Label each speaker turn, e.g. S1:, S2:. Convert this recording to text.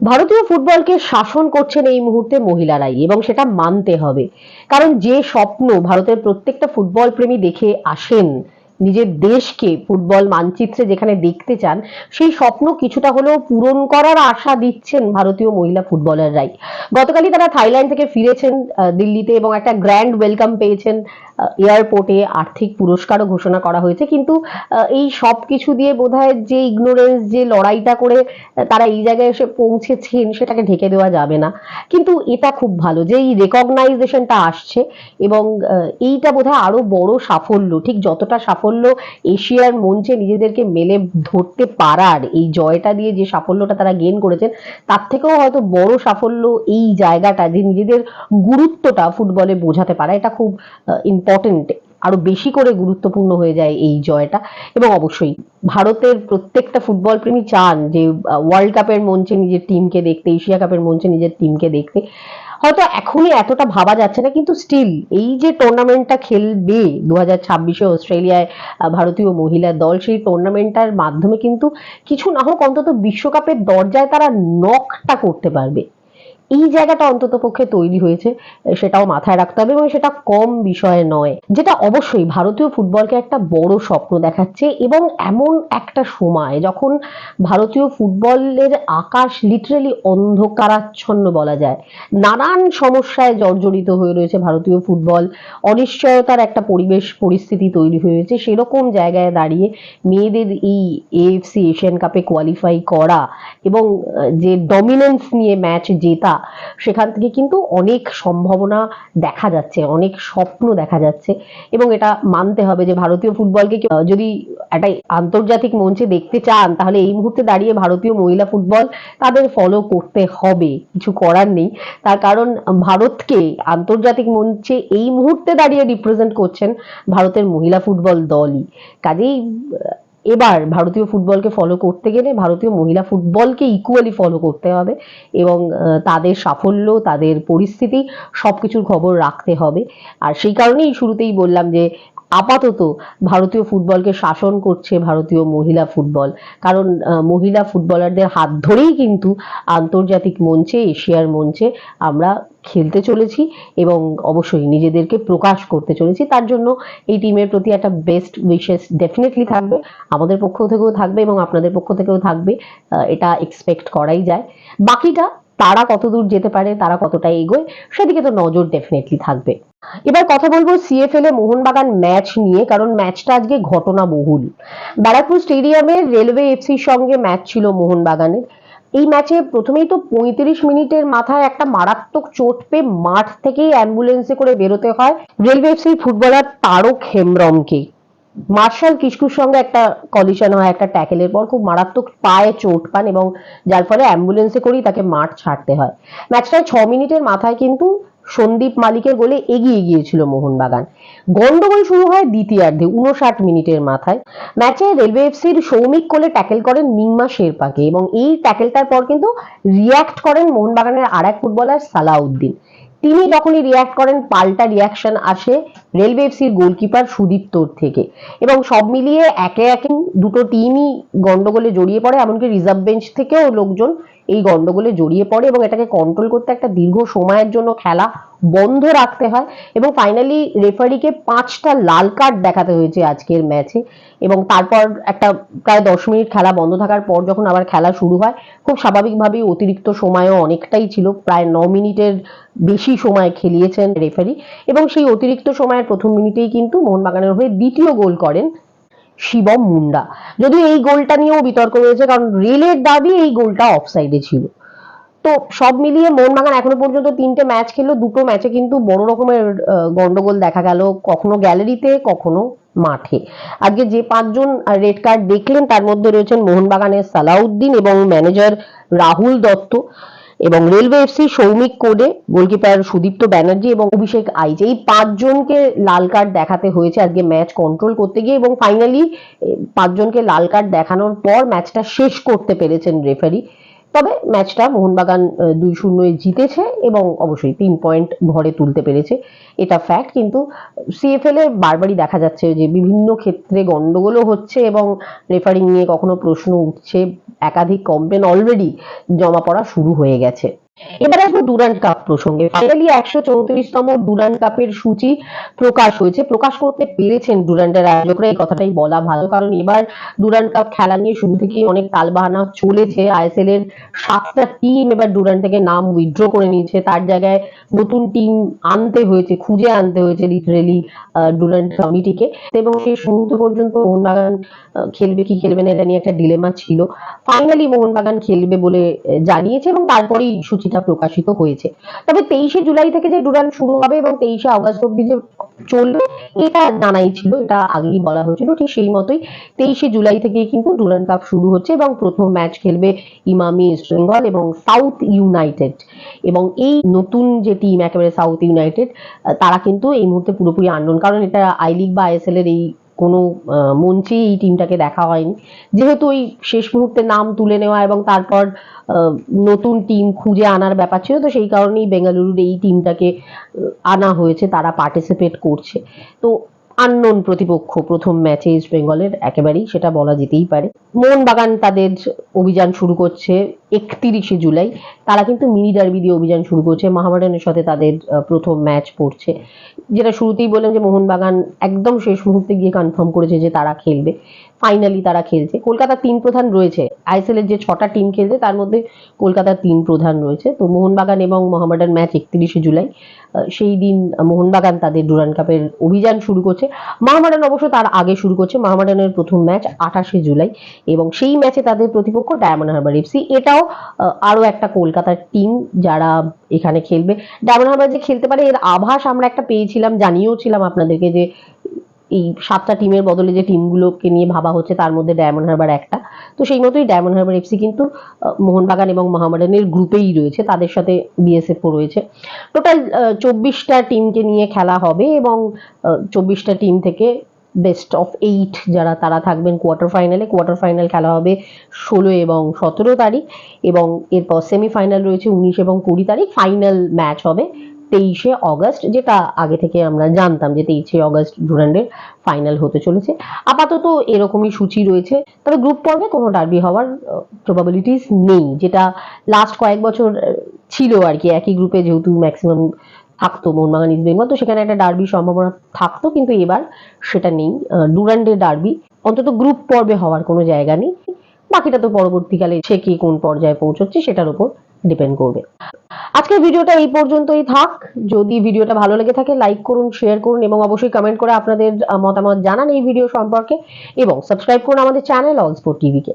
S1: ভারতীয় ফুটবলকে শাসন করছেন এই মুহূর্তে মহিলারাই, এবং সেটা মানতে হবে। কারণ যে স্বপ্ন ভারতের প্রত্যেকটা ফুটবল প্রেমী দেখে আসেন নিজের দেশকে ফুটবল মানচিত্রে যেখানে দেখতে চান, সেই স্বপ্ন কিছুটা হলেও পূরণ করার আশা দিচ্ছেন ভারতীয় মহিলা ফুটবলাররাই। গতকালই তারা থাইল্যান্ড থেকে ফিরেছেন দিল্লিতে এবং একটা গ্র্যান্ড ওয়েলকাম পেয়েছেন এয়ারপোর্টে আর্থিক পুরস্কারও ঘোষণা করা হয়েছে। কিন্তু এই সব কিছু দিয়ে বোধহয় যে ইগনোরেন্স, যে লড়াইটা করে তারা এই জায়গায় এসে পৌঁছেছেন, সেটাকে ঢেকে দেওয়া যাবে না। কিন্তু এটা খুব ভালো যে এই রেকগনাইজেশনটা আসছে এবং এইটা বোধহয় আরও বড় সাফল্য, ঠিক যতটা সাফল্য এশিয়ার মঞ্চে নিজেদেরকে মেলে ধরতে পারার এই জয়টা দিয়ে যে সাফল্যটা তারা গেন করেছেন, তার থেকেও হয়তো বড় সাফল্য এই জায়গাটা যে নিজেদের গুরুত্বটা ফুটবলে বোঝাতে পারা। এটা খুব ইম্পর্টেন্ট আরও বেশি করে গুরুত্বপূর্ণ হয়ে যায় এই জয়টা। এবং অবশ্যই ভারতের প্রত্যেকটা ফুটবল প্রেমী চান যে ওয়ার্ল্ড কাপের মঞ্চে নিজের টিমকে দেখতে, এশিয়া কাপের মঞ্চে নিজের টিমকে দেখতে। হয়তো এখনই এতটা ভাবা যাচ্ছে না, কিন্তু স্টিল এই যে টুর্নামেন্টটা খেলবে দু হাজার ছাব্বিশে অস্ট্রেলিয়ায় ভারতীয় মহিলা দল, সেই টুর্নামেন্টটার মাধ্যমে কিন্তু কিছু না হোক অন্তত বিশ্বকাপের দরজায় তারা নকটা করতে পারবে। এই জায়গাটা অন্তত পক্ষে তৈরি হয়েছে, সেটাও মাথায় রাখতে হবে এবং সেটা কম বিষয় নয়। যেটা অবশ্যই ভারতীয় ফুটবলকে একটা বড় স্বপ্ন দেখাচ্ছে এবং এমন একটা সময় যখন ভারতীয় ফুটবলের আকাশ লিটারেলি অন্ধকারাচ্ছন্ন বলা যায়, নানান সমস্যায় জর্জরিত হয়ে রয়েছে ভারতীয় ফুটবল, অনিশ্চয়তার একটা পরিবেশ, পরিস্থিতি তৈরি হয়েছে, সেরকম জায়গায় দাঁড়িয়ে মেয়েদের এই এএফসি এশিয়ান কাপে কোয়ালিফাই করা এবং যে ডমিনেন্স নিয়ে ম্যাচ জেতা সেখান থেকে কিন্তু অনেক সম্ভাবনা দেখা যাচ্ছে, অনেক স্বপ্ন দেখা যাচ্ছে এবং এটা মানতে হবে যে ভারতীয় ফুটবলকে যদি একটা আন্তর্জাতিক মঞ্চে দেখতে চান, তাহলে এই মুহূর্তে দাঁড়িয়ে ভারতীয় মহিলা ফুটবল তাদের ফলো করতে হবে, কিছু করার নেই। তার কারণ ভারতকে আন্তর্জাতিক মঞ্চে এই মুহূর্তে দাঁড়িয়ে রিপ্রেজেন্ট করছেন ভারতের মহিলা ফুটবল দলই। কাজেই এবার ভারতীয় ফুটবলকে ফলো করতে গেলে ভারতীয় মহিলা ফুটবলকে ইকুয়ালি ফলো করতে হবে এবং তাদের সাফল্য, তাদের পরিস্থিতি সবকিছুর খবর রাখতে হবে। আর সেই কারণেই শুরুতেই বললাম যে আপাতত ভারতীয় ফুটবলকে শাসন করছে ভারতীয় মহিলা ফুটবল। কারণ মহিলা ফুটবলারদের হাত ধরেই কিন্তু আন্তর্জাতিক মঞ্চে, এশিয়ার মঞ্চে আমরা খেলতে চলেছি এবং অবশ্যই নিজেদেরকে প্রকাশ করতে চলেছি। তার জন্য এই টিমের প্রতি একটা বেস্ট উইশেস ডেফিনেটলি থাকবে। আমাদের পক্ষ থেকেও থাকবে এবং আপনাদের পক্ষ থেকেও থাকবে। এটা এক্সপেক্ট করাই যায়। বাকিটা তারা কতদূর যেতে পারে, তারা কতটা এগোয়, সেদিকে তো নজর ডেফিনেটলি থাকবে। এবার কথা বলব সিএফএল এ মোহনবাগান ম্যাচ নিয়ে, কারণ ম্যাচটা আজকে ঘটনা বহুল ব্যারাকপুর স্টেডিয়ামে রেলওয়ে এফসির সঙ্গে ম্যাচ ছিল মোহনবাগানের। এই ম্যাচে প্রথমেই তো পঁয়ত্রিশ মিনিটের মাথায় একটা মারাত্মক চোট পেয়ে মাঠ থেকেই অ্যাম্বুলেন্সে করে বেরোতে হয় রেলওয়ে এফসির ফুটবলার তারক হেমব্রমকে। মার্শাল কিস্কুর সঙ্গে একটা কলিশন হয়, একটা ট্যাকেলের পর খুব মারাত্মক পায়ে চোট পান এবং যার ফলে অ্যাম্বুলেন্সে করেই তাকে মাঠ ছাড়তে হয়। ম্যাচটায় ছ মিনিটের মাথায় কিন্তু সন্দীপ মালিকের গোলে এগিয়ে গিয়েছিল মোহনবাগান। গন্ডগোল শুরু হয় দ্বিতীয়ার্ধে, উনষাট মিনিটের মাথায়। ম্যাচে রেলওয়ে এফসির সৌমিক কোলে ট্যাকেল করেন মিংমা শেরপাকে এবং এই ট্যাকেলটার পর কিন্তু রিয়াক্ট করেন মোহনবাগানের আর এক ফুটবলার সালাউদ্দিন। তিনি যখনই রিয়াক্ট করেন, পাল্টা রিয়াকশন আসে রেলওয়ে এফসির গোলকিপার সুদীপ্তর থেকে। এবং সব মিলিয়ে একে একে দুটো টিমই গন্ডগোলে জড়িয়ে পড়ে, এমনকি রিজার্ভ বেঞ্চ থেকেও লোকজন এই গন্ডগোলে জড়িয়ে পড়ে এবং এটাকে কন্ট্রোল করতে একটা দীর্ঘ সময়ের জন্য খেলা বন্ধ রাখতে হয় এবং ফাইনালি রেফারিকে পাঁচটা লাল কার্ড দেখাতে হয়েছে আজকের ম্যাচে এবং তারপর একটা প্রায় দশ মিনিট খেলা বন্ধ থাকার পর যখন আবার খেলা শুরু হয়, খুব স্বাভাবিকভাবেই অতিরিক্ত সময়ও অনেকটাই ছিল। প্রায় ন মিনিটের বেশি সময় খেলিয়েছেন রেফারি এবং সেই অতিরিক্ত সময়ের প্রথম মিনিটেই কিন্তু মোহনবাগানের হয়ে দ্বিতীয় গোল করেন শিবম মুন্ডা। যদিও এই গোলটা নিয়েও বিতর্ক রয়েছে, কারণ রেলের দাবি এই গোলটা অফসাইডে ছিল। তো সব মিলিয়ে মোহনবাগান এখনও পর্যন্ত তিনটে ম্যাচ খেললো, দুটো ম্যাচে কিন্তু বড় রকমের গন্ডগোল দেখা গেল কখনো গ্যালারিতে, কখনো মাঠে। আজকে যে পাঁচজন রেড কার্ড দেখলেন, তার মধ্যে রয়েছেন মোহনবাগানের সালাউদ্দিন এবং ম্যানেজার রাহুল দত্ত। এবং রেলওয়ে এফসি, সৌমিক কোডে, গোলকিপার সুদীপ্ত ব্যানার্জি এবং অভিষেক আইচ এই পাঁচজনকে লাল কার্ড দেখাতে হয়েছে আজকে ম্যাচ কন্ট্রোল করতে গিয়ে এবং ফাইনালি পাঁচজনকে লাল কার্ড দেখানোর পর ম্যাচটা শেষ করতে পেরেছেন রেফারি। তবে ম্যাচটা মোহনবাগান দুই শূন্যে জিতেছে এবং অবশ্যই তিন পয়েন্ট ঘরে তুলতে পেরেছে। এটা ফ্যাক্ট কিন্তু সিএফএল এ বারবারই দেখা যাচ্ছে যে বিভিন্ন ক্ষেত্রে গন্ডগোলও হচ্ছে এবং রেফারিং নিয়ে কখনো প্রশ্ন উঠছে। একাধিক কমপ্লেন অলরেডি জমা পড়া শুরু হয়ে গেছে। এবার আসব ডুরান্ট কাপ প্রসঙ্গে। ফাইনালি একশো চৌত্রিশতম ডুরান্ট কাপের সূচি প্রকাশ হয়েছে। প্রকাশ করতে পেরেছেন ডুরান্টের আয়োজকরা, এই কথাটাই বলা ভালো। কারণ এবার ডুরান্ট কাপ খেলা নিয়ে শুরু থেকেই অনেক তালবাহানা চলেছে। আইএসএল এর সাতটা টিম এবার ডুরান্ট থেকে নাম উইথড্র করে নিয়েছে। তার জায়গায় নতুন টিম আনতে হয়েছে, খুঁজে আনতে হয়েছে লিটারেলি ডুরান্ট কমিটিকে এবং শেষ মুহূর্ত পর্যন্ত মোহনবাগান খেলবে কি খেলবে না, এটা নিয়ে একটা ডিলেমা ছিল। ফাইনালি মোহনবাগান খেলবে বলে জানিয়েছে এবং তারপরেই সূচিটা প্রকাশিত হয়েছে। তবে তেইশে জুলাই থেকে যে ডুরান্ট শুরু হবে এবং তেইশে আগস্ট অব্দি যে চলবে, এটা জানাই ছিল, এটা আগেই বলা হয়েছিল, ঠিক সেই মতোই তেইশে জুলাই থেকে কিন্তু ডুরান্ট কাপ শুরু হচ্ছে এবং প্রথম ম্যাচ খেলবে ইমামি ইস্ট বেঙ্গল এবং সাউথ ইউনাইটেড। এবং এই নতুন যে টিম একেবারে সাউথ ইউনাইটেড তারা কিন্তু এই মুহূর্তে পুরোপুরি আননোন, কারণ এটা আই লিগ বা আইএসএল এর এই কোনো মঞ্চে এই টিমটাকে দেখা হয়নি। যেহেতু ওই শেষ মুহূর্তে নাম তুলে নেওয়া এবং তারপর নতুন টিম খুঁজে আনার ব্যাপার ছিল, তো সেই কারণেই বেঙ্গালুরুর এই টিমটাকে আনা হয়েছে, তারা পার্টিসিপেট করছে। তো আননোন প্রতিপক্ষ প্রথম ম্যাচে ইস্ট বেঙ্গলের একেবারেই সেটা বলা যেতেই পারে। মোহনবাগান তাদের অভিযান শুরু করছে একত্রিশে জুলাই। তারা কিন্তু মিনি ডার্বি দিয়ে অভিযান শুরু করছে। মহামেডানের সাথে তাদের প্রথম ম্যাচ পড়ছে। যেটা শুরুতেই বললাম যে মোহনবাগান একদম শেষ মুহূর্তে গিয়ে কনফার্ম করেছে যে তারা খেলবে। ফাইনালি তারা খেলছে। কলকাতার তিন প্রধান রয়েছে। আইএসএল এর যে ছটা টিম খেলছে, তার মধ্যে কলকাতার তিন প্রধান রয়েছে। তো মোহনবাগান এবং মোহামেডান ম্যাচ একত্রিশে জুলাই। সেই দিন মোহনবাগান তাদের ডুরান কাপের অভিযান শুরু করছে। মোহামেডান অবশ্য তার আগে শুরু করছে। মোহামেডানের প্রথম ম্যাচ আঠাশে জুলাই। এবং সেই ম্যাচে তাদের প্রতিপক্ষ ডায়মন্ড হারবার এফসি এটাও আহ, আরও একটা কলকাতার টিম যারা এখানে খেলবে। ডায়মন্ড হারবার যে খেলতে পারে এর আভাস আমরা একটা পেয়েছিলাম জানিয়েও ছিলাম আপনাদেরকে যে এই সাতটা টিমের বদলে যে টিমগুলোকে নিয়ে ভাবা হচ্ছে তার মধ্যে ডায়মন্ড হারবার একটা। তো সেই মতোই ডায়মন্ড হারবার এফসি কিন্তু মোহনবাগান এবং মোহামেডানের গ্রুপেই রয়েছে তাদের সাথে বিএসএফও রয়েছে। টোটাল চব্বিশটা টিমকে নিয়ে খেলা হবে এবং চব্বিশটা টিম থেকে বেস্ট অফ এইট যারা তারা থাকবেন কোয়ার্টার ফাইনালে কোয়ার্টার ফাইনাল খেলা হবে ষোলো এবং সতেরো তারিখ এবং এরপর সেমিফাইনাল রয়েছে উনিশ এবং কুড়ি তারিখ। ফাইনাল ম্যাচ হবে তেইশে অগস্ট, যেটা আগে থেকে আমরা জানতাম যে তেইশে অগস্ট ডুরান্ডের ফাইনাল হতে চলেছে। আপাতত এরকমই সূচি রয়েছে। তবে গ্রুপ পর্বে কোনো ডার্বি হওয়ার প্রবাবিলিটিস নেই, যেটা লাস্ট কয়েক বছর ছিল আর কি। একই গ্রুপে যেহেতু ম্যাক্সিমাম থাকতো মোহনবাগান ইস্ট বেঙ্গল তো সেখানে একটা ডার্বি সম্ভাবনা থাকতো, কিন্তু এবার সেটা নেই। ডুরান্ডের ডার্বি অন্তত গ্রুপ পর্বে হওয়ার কোনো জায়গা নেই। বাকিটা তো পরবর্তীকালে সে কি কোন পর্যায়ে পৌঁছচ্ছে, সেটার উপর ডিপেন্ড করবে। আজকের ভিডিওটা এই পর্যন্তই থাক। যদি ভিডিওটা ভালো লেগে থাকে লাইক করুন শেয়ার করুন, এবং অবশ্যই কমেন্ট করে আপনাদের মতামত জানান এই ভিডিও সম্পর্কে। এবং সাবস্ক্রাইব করুন আমাদের চ্যানেল অল স্পোর্ট টিভিকে